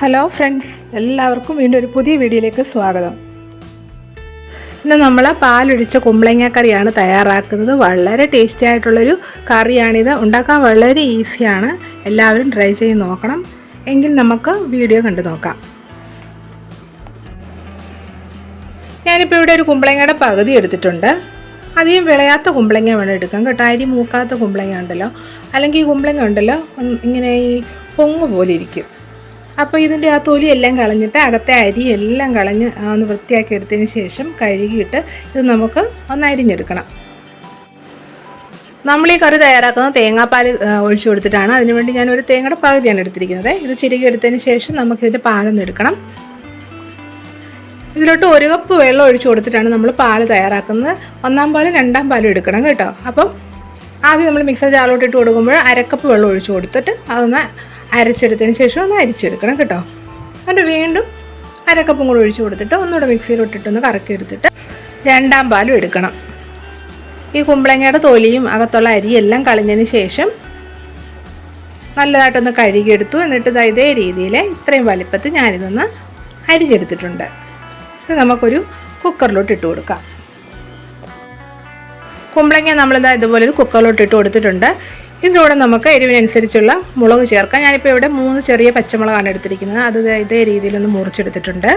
Hello friends എല്ലാവർക്കും വീണ്ടും ഒരു പുതിയ വീഡിയോയിലേക്ക് സ്വാഗതം. ഇന്ന് നമ്മൾ പാലൊഴിച്ച കുമ്പളങ്ങ കറിയാണ് തയ്യാറാക്കുന്നത്. വളരെ ടേസ്റ്റി ആയിട്ടുള്ളൊരു കറിയാണിത്. ഉണ്ടാക്കാൻ വളരെ ഈസിയാണ് എല്ലാവരും ട്രൈ ചെയ്ത് നോക്കണം. എങ്കിൽ നമുക്ക് വീഡിയോ കണ്ടു നോക്കാം. ഞാനിപ്പോൾ ഇവിടെ ഒരു കുമ്പളങ്ങയുടെ പകുതി എടുത്തിട്ടുണ്ട്. അധികം വിളയാത്ത കുമ്പളങ്ങ വേണം എടുക്കാം കേട്ടോ. അരി മൂക്കാത്ത കുമ്പളങ്ങ ഉണ്ടല്ലോ. അല്ലെങ്കിൽ ഈ കുമ്പളങ്ങ ഉണ്ടല്ലോ. ഇങ്ങനെ ഈ പൊങ്ങ് പോലെ ഇരിക്കും. അപ്പോൾ ഇതിന്റെ ആ തൊലിയെല്ലാം കളഞ്ഞിട്ട് അകത്തെ അരി എല്ലാം കളഞ്ഞ് ഒന്ന് വൃത്തിയാക്കി എടുത്തതിന് ശേഷം കഴുകിയിട്ട് ഇത് നമുക്ക് ഒന്ന് അരിഞ്ഞെടുക്കണം. നമ്മൾ ഈ കറി തയ്യാറാക്കുന്നത് തേങ്ങാപ്പാൽ ഒഴിച്ചു കൊടുത്തിട്ടാണ്. അതിനുവേണ്ടി ഞാൻ ഒരു തേങ്ങയുടെ പകുതിയാണ് എടുത്തിരിക്കുന്നത്. ഇത് ചിരുകി എടുത്തതിന് ശേഷം നമുക്കിതിന്റെ പാലൊന്ന് എടുക്കണം. ഇതിലോട്ട് ഒരു കപ്പ് വെള്ളം ഒഴിച്ചു കൊടുത്തിട്ടാണ് നമ്മൾ പാൽ തയ്യാറാക്കുന്നത്. ഒന്നാം പാലും രണ്ടാം പാലും എടുക്കണം കേട്ടോ. അപ്പം ആദ്യം നമ്മൾ മിക്സർ ജാറിലോട്ട് ഇട്ട് കൊടുക്കുമ്പോൾ അരക്കപ്പ് വെള്ളം ഒഴിച്ചു കൊടുത്തിട്ട് അതൊന്ന് അരച്ചെടുത്തതിന് ശേഷം ഒന്ന് അരിച്ചെടുക്കണം കേട്ടോ. എന്നിട്ട് വീണ്ടും അരക്കപ്പും കൂടെ ഒഴിച്ചു കൊടുത്തിട്ട് ഒന്നുകൂടെ മിക്സിയിലോട്ടിട്ടൊന്ന് കറക്കി എടുത്തിട്ട് രണ്ടാം പാലും എടുക്കണം. ഈ കുമ്പളങ്ങയുടെ തൊലിയും അകത്തുള്ള അരിയെല്ലാം കളഞ്ഞതിന് ശേഷം നല്ലതായിട്ടൊന്ന് കഴുകിയെടുത്തു. എന്നിട്ട് ദാ ഇതേ രീതിയിൽ ഇത്രയും വലിപ്പത്തിൽ ഞാനിതൊന്ന് അരിഞ്ഞെടുത്തിട്ടുണ്ട്. ഇത് നമുക്കൊരു കുക്കറിലോട്ട് ഇട്ട് കൊടുക്കാം. കുമ്പളങ്ങ നമ്മളിതാ ഇതുപോലെ ഒരു കുക്കറിലോട്ട് ഇട്ട് കൊടുത്തിട്ടുണ്ട്. ഇതിന്റെ നമുക്ക് എരിവിനനുസരിച്ചുള്ള മുളക് ചേർക്കാം. ഞാനിപ്പോൾ ഇവിടെ മൂന്ന് ചെറിയ പച്ചമുളകാണ് എടുത്തിരിക്കുന്നത്. അത് ഇതേ രീതിയിലൊന്ന് മുറിച്ചെടുത്തിട്ടുണ്ട്.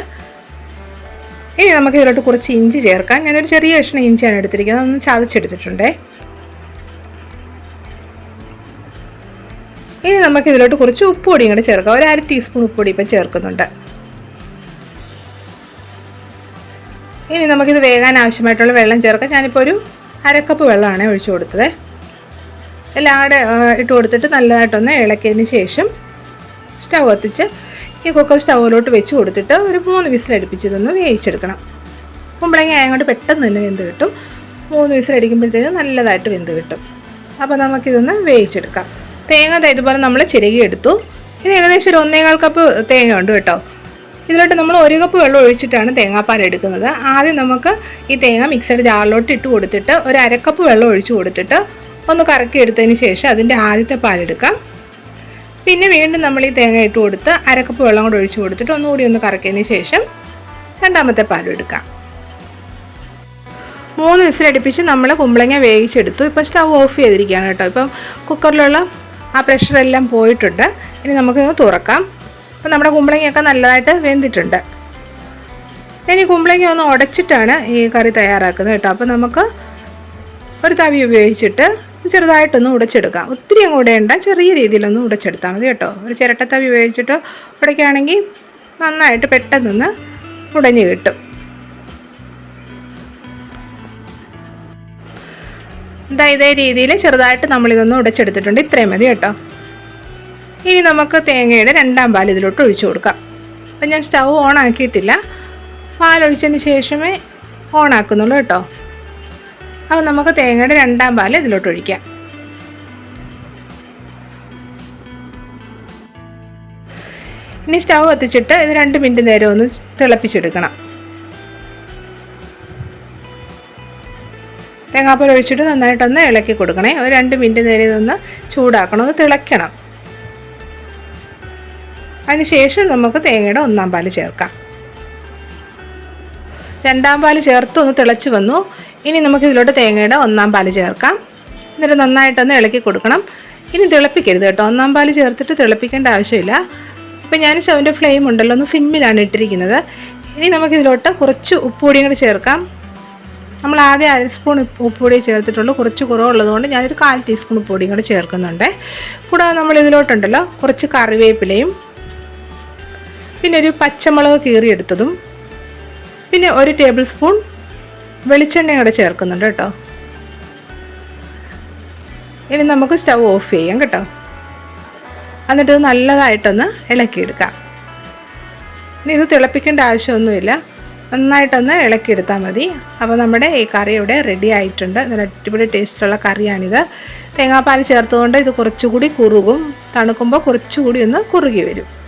ഇനി നമുക്ക് ഇതിലോട്ട് കുറച്ച് ഇഞ്ചി ചേർക്കാം. ഞാനൊരു ചെറിയ കഷ്ണം ഇഞ്ചിയാണ് എടുത്തിരിക്കുന്നത്. അതൊന്ന് ചതച്ചെടുത്തിട്ടുണ്ടേ. ഇനി നമുക്ക് ഇതിലോട്ട് കുറച്ച് ഉപ്പുപൊടിയും കൂടെ ചേർക്കാം. ഒരു അര ടീസ്പൂൺ ഉപ്പുപൊടി ഇപ്പം ചേർക്കുന്നുണ്ട്. ഇനി നമുക്കിത് വേകാൻ ആവശ്യമായിട്ടുള്ള വെള്ളം ചേർക്കാം. ഞാനിപ്പോൾ ഒരു അരക്കപ്പ് വെള്ളമാണ് ഒഴിച്ചു കൊടുത്തത്. എല്ലാം കൂടെ ഇട്ട് കൊടുത്തിട്ട് നല്ലതായിട്ടൊന്ന് ഇളക്കിയതിന് ശേഷം സ്റ്റവ് കത്തിച്ച് ഈ കുക്കർ സ്റ്റൗവിലോട്ട് വെച്ച് കൊടുത്തിട്ട് ഒരു മൂന്ന് വിസിലടുപ്പിച്ച് ഇതൊന്ന് വേവിച്ചെടുക്കണം. കുമ്പളങ്ങ ആയതുകൊണ്ട് പെട്ടെന്ന് തന്നെ വെന്ത് കിട്ടും. മൂന്ന് വിസിലടിക്കുമ്പോഴത്തേക്ക് നല്ലതായിട്ട് വെന്ത് കിട്ടും. അപ്പോൾ നമുക്കിതൊന്ന് വേവിച്ചെടുക്കാം. തേങ്ങ ഇതുപോലെ നമ്മൾ എടുത്തു. ഇത് ഏകദേശം ഒരു ഒന്നേകാൽ കപ്പ് തേങ്ങ ഉണ്ട് കേട്ടോ. ഇതിലോട്ട് നമ്മൾ ഒരു കപ്പ് വെള്ളം ഒഴിച്ചിട്ടാണ് തേങ്ങാപ്പാൽ എടുക്കുന്നത്. ആദ്യം നമുക്ക് ഈ തേങ്ങ മിക്സഡ് ജാറിലോട്ട് ഇട്ട് കൊടുത്തിട്ട് ഒരു അരക്കപ്പ് വെള്ളം ഒഴിച്ച് കൊടുത്തിട്ട് ഒന്ന് കറക്കി എടുത്തതിന് ശേഷം അതിന്റെ ആദ്യത്തെ പാലെടുക്കാം. പിന്നെ വീണ്ടും നമ്മൾ ഈ തേങ്ങ ഇട്ട് കൊടുത്ത് അരക്കപ്പ് വെള്ളം കൂടെ ഒഴിച്ചു കൊടുത്തിട്ട് ഒന്നുകൂടി ഒന്ന് കറക്കിയതിന് ശേഷം രണ്ടാമത്തെ പാലും എടുക്കാം മൂന്ന് വിസിലടുപ്പിച്ച് നമ്മൾ കുമ്പളങ്ങ വേവിച്ചെടുത്തു. ഇപ്പോൾ സ്റ്റൗ ഓഫ് ചെയ്തിരിക്കുകയാണ് കേട്ടോ. ഇപ്പം കുക്കറിലുള്ള ആ പ്രഷറെല്ലാം പോയിട്ടുണ്ട്. ഇനി നമുക്കിത് തുറക്കാം. അപ്പം നമ്മുടെ കുമ്പളങ്ങയൊക്കെ നല്ലതായിട്ട് വെന്തിട്ടുണ്ട്. ഇനി കുമ്പളങ്ങ ഒന്ന് ഉടച്ചിട്ടാണ് ഈ കറി തയ്യാറാക്കുന്നത് കേട്ടോ. അപ്പോൾ നമുക്ക് ഒരു തവി ഉപയോഗിച്ചിട്ട് ചെറുതായിട്ടൊന്ന് ഉടച്ചെടുക്കാം. ഒത്തിരി അങ്ങോട്ട് വേണ്ട ചെറിയ രീതിയിലൊന്ന് ഉടച്ചെടുത്താൽ മതി കേട്ടോ. ഒരു ചിരട്ടത്തവി ഉപയോഗിച്ചിട്ട് ഉടയ്ക്കുകയാണെങ്കിൽ നന്നായിട്ട് പെട്ടെന്ന് ഉടഞ്ഞു കിട്ടും. ഇതാ ഇതേ രീതിയിൽ ചെറുതായിട്ട് നമ്മളിതൊന്ന് ഉടച്ചെടുത്തിട്ടുണ്ട്. ഇത്രയും മതി കേട്ടോ. ഇനി നമുക്ക് തേങ്ങയുടെ രണ്ടാം പാൽ ഇതിലോട്ട് ഒഴിച്ചു കൊടുക്കാം. അപ്പം ഞാൻ സ്റ്റൗ ഓൺ ആക്കിയിട്ടില്ല. പാലൊഴിച്ചതിന് ശേഷമേ ഓൺ ആക്കുന്നുള്ളൂ കേട്ടോ. അപ്പോൾ നമുക്ക് തേങ്ങയുടെ രണ്ടാം പാൽ ഇതിലോട്ട് ഒഴിക്കാം. ഇനി സ്റ്റൗ കത്തിച്ചിട്ട് ഇത് രണ്ട് മിനിറ്റ് നേരം ഒന്ന് തിളപ്പിച്ചെടുക്കണം. തേങ്ങാപ്പാൽ ഒഴിച്ചിട്ട് നന്നായിട്ടൊന്ന് ഇളക്കി കൊടുക്കണേ. ഒരു രണ്ട് മിനിറ്റ് നേരം ഇതൊന്ന് ചൂടാക്കണം ഒന്ന് തിളയ്ക്കണം. അതിനുശേഷം നമുക്ക് തേങ്ങയുടെ ഒന്നാം പാൽ ചേർക്കാം. രണ്ടാം പാൽ ചേർത്ത് ഒന്ന് തിളച്ച് വന്നു. ഇനി നമുക്ക് ഇതിലോട്ട് തേങ്ങയുടെ ഒന്നാം പാൽ ചേർക്കാം. എന്നിട്ട് നന്നായിട്ടൊന്ന് ഇളക്കി കൊടുക്കണം. ഇനി തിളപ്പിക്കരുത് കേട്ടോ. ഒന്നാം പാൽ ചേർത്തിട്ട് തിളപ്പിക്കേണ്ട ആവശ്യമില്ല. ഇപ്പം ഞാൻ സ്റ്റൗവിന്റെ ഫ്ലെയിം ഉണ്ടല്ലോ ഒന്ന് സിമ്മിലാണ് ഇട്ടിരിക്കുന്നത്. ഇനി നമുക്കിതിലോട്ട് കുറച്ച് ഉപ്പുപൊടിയും കൂടി ചേർക്കാം. നമ്മൾ ആദ്യം അര സ്പൂൺ ഉപ്പുപൊടി ചേർത്തിട്ടുള്ളൂ. കുറച്ച് കുറവുള്ളതുകൊണ്ട് ഞാനൊരു കാൽ ടീസ്പൂൺ ഉപ്പുപൊടിയും കൂടി ചേർക്കുന്നുണ്ട്. കൂടാതെ നമ്മൾ ഇതിലോട്ടുണ്ടല്ലോ കുറച്ച് കറിവേപ്പിലയും പിന്നെ ഒരു പച്ചമുളക് കീറിയെടുത്തതും പിന്നെ ഒരു ടേബിൾ സ്പൂൺ വെളിച്ചെണ്ണ കൂടെ ചേർക്കുന്നുണ്ട് കേട്ടോ. ഇനി നമുക്ക് സ്റ്റൗ ഓഫ് ചെയ്യാം കേട്ടോ. എന്നിട്ട് നല്ലതായിട്ടൊന്ന് ഇളക്കിയെടുക്കാം. ഇനി ഇത് തിളപ്പിക്കേണ്ട ആവശ്യമൊന്നുമില്ല. നന്നായിട്ടൊന്ന് ഇളക്കിയെടുത്താൽ മതി. അപ്പോൾ നമ്മുടെ ഈ കറി ഇവിടെ റെഡി ആയിട്ടുണ്ട്. നല്ല അടിപൊളി ടേസ്റ്റുള്ള കറിയാണിത്. തേങ്ങാപ്പാൽ ചേർത്തുകൊണ്ട് ഇത് കുറച്ചുകൂടി കുറുകും. തണുക്കുമ്പോൾ കുറച്ചുകൂടി ഒന്ന് കുറുകി വരും.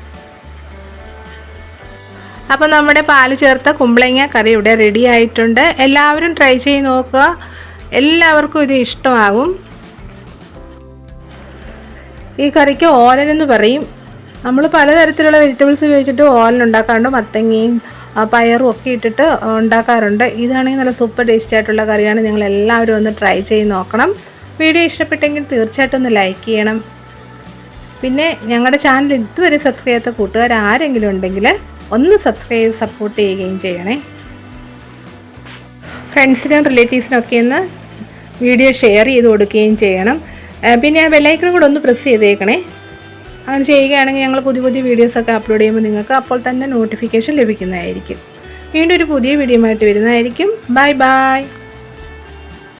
അപ്പോൾ നമ്മുടെ പാൽ ചേർത്ത കുമ്പളങ്ങ കറി ഇവിടെ റെഡി ആയിട്ടുണ്ട്. എല്ലാവരും ട്രൈ ചെയ്ത് നോക്കുക. എല്ലാവർക്കും ഇത് ഇഷ്ടമാകും. ഈ കറിക്ക് ഓലനെന്ന് പറയും. നമ്മൾ പലതരത്തിലുള്ള വെജിറ്റബിൾസ് ഉപയോഗിച്ചിട്ട് ഓലൻ ഉണ്ടാക്കാറുണ്ട്. മത്തങ്ങയും പയറും ഒക്കെ ഇട്ടിട്ട് ഉണ്ടാക്കാറുണ്ട്. ഇതാണെങ്കിൽ നല്ല സൂപ്പർ ടേസ്റ്റി ആയിട്ടുള്ള കറിയാണ്. നിങ്ങൾ എല്ലാവരും ഒന്ന് ട്രൈ ചെയ്ത് നോക്കണം. വീഡിയോ ഇഷ്ടപ്പെട്ടെങ്കിൽ തീർച്ചയായിട്ടും ഒന്ന് ലൈക്ക് ചെയ്യണം. പിന്നെ ഞങ്ങളുടെ ചാനൽ ഇതുവരെ സബ്സ്ക്രൈബ് ചെയ്യാത്ത കൂട്ടുകാർ ആരെങ്കിലും ഉണ്ടെങ്കിൽ ഒന്ന് സബ്സ്ക്രൈബ് സപ്പോർട്ട് ചെയ്യുകയും ചെയ്യണേ. ഫ്രണ്ട്സിനും റിലേറ്റീവ്സിനും ഒക്കെ ഒന്ന് വീഡിയോ ഷെയർ ചെയ്ത് കൊടുക്കുകയും ചെയ്യണം. പിന്നെ ആ ബെല്ലൈക്കണും കൂടെ ഒന്ന് പ്രസ് ചെയ്തേക്കണേ. അങ്ങനെ ചെയ്യുകയാണെങ്കിൽ ഞങ്ങൾ പുതിയ പുതിയ വീഡിയോസൊക്കെ അപ്ലോഡ് ചെയ്യുമ്പോൾ നിങ്ങൾക്ക് അപ്പോൾ തന്നെ നോട്ടിഫിക്കേഷൻ ലഭിക്കുന്നതായിരിക്കും. വീണ്ടും ഒരു പുതിയ വീഡിയോ ആയിട്ട് വരുന്നതായിരിക്കും. Bye bye